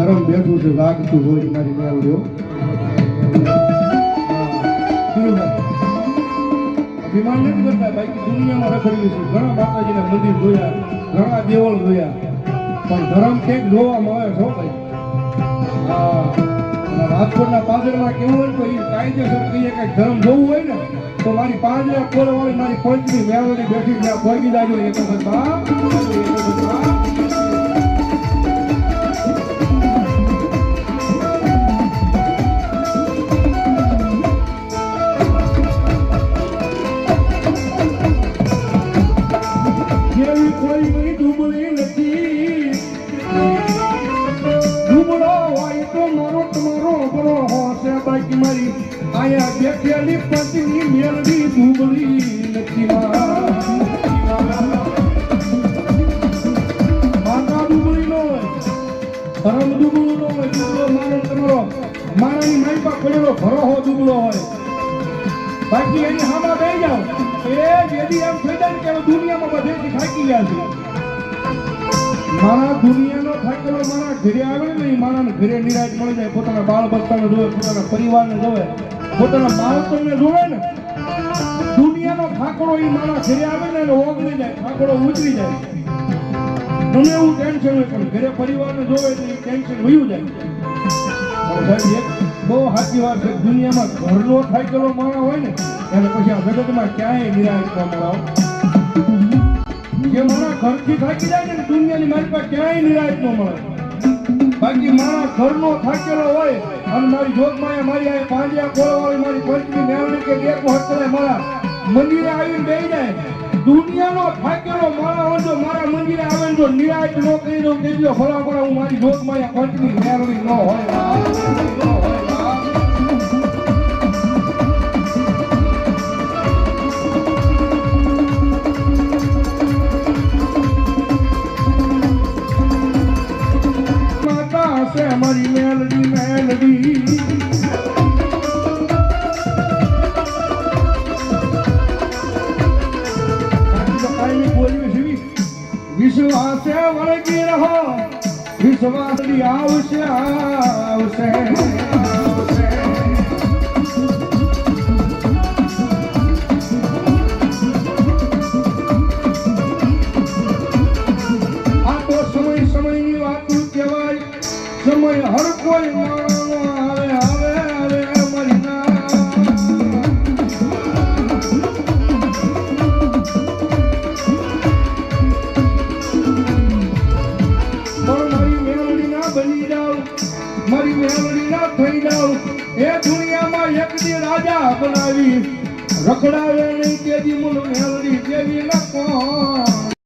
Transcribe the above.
ધર્મ બેઠું છે લાગતું હોય મારી મેળવ્યો અભિમાન નથી કરતા બાકી દુનિયામાં રખડ્યું છે. ઘણા માતાજીના મંદિર જોયા, ઘણા દેવળ જોયા. પણ ધરમ ક્યાંક જોવા મળે છો ભાઈ? રાજકોટના પાદરમાં કેવું હોય તો એ કાયદેસર કહીએ કે ધરમ જોવું હોય ને, તો મારી પાંજરા હોય મારી પંચની મેળવણી બેઠી ત્યાં પહોંચી જાજો એક વખત બાકી મારી, આયા બેઠેલી પતિની મેળવી ડૂબળી નથી માતા ડૂબળી નો હોય, ધર્મ ડૂબળું નો હોય ડૂબળો માનો તમારો. મારાની મારી પાસે પડેલો ભરોહો ડૂબળો હોય. બાકી એની હામાં બે જાઓ. એ જેથી એમ થઈ જાય કે દુનિયામાં બધેથી થાકી ગયા છે. મારા દુનિયાનો થાકેલો મારા ઘરે આવે ને એ મારાને ઘરે નિરાશ મળી જાય, પોતાના બાળ બચ્ચાને જોવે, પોતાના પરિવારને જોવે, પોતાના બાળકોને જોવે ને, દુનિયાનો થાકડો એ મારા ઘરે આવે ને એને ઓગળી જાય થાકડો ઉતરી જાય. મને એવું ટેન્શન હોય, પણ ઘરે પરિવારને જોવે તો એ ટેન્શન વયું જાય. બહુ સાચી વાત છે, દુનિયામાં ઘરનો થાકેલો માણસ હોય ને, એને પછી આ જગતમાં ક્યાંય નિરાશ ન મળાવ જે મારા ઘરથી થાકી જાય ને દુનિયાની મારી પાસે ક્યાંય નિરાયત ન મળે. બાકી મારા ઘરનો થાકેલો હોય અને મારી જોગમાં મારી આ પાંડિયા કોળવાળી મારી પંચમી મેળવી કે એક વખત મારા મંદિરે આવીને બેસી જાય. દુનિયાનો થાકેલો મારા જો મારા મંદિરે આવે જો નિરાયત ન કરી દઉં કે ફળા ફળા હું મારી જોગમાં પંચમી મેળવી ન હોય. મારી મેલડી મેલડી. વિશ્વાસે વળગી રહો. વિશ્વાસ આવશે આવશે આવશે. કોઈ ના. બની જાવ એ દુનિયામાં એક દી રાજા બનાવી, રખડાવે નહીં તેજી મુલ મેલડી દેવી ના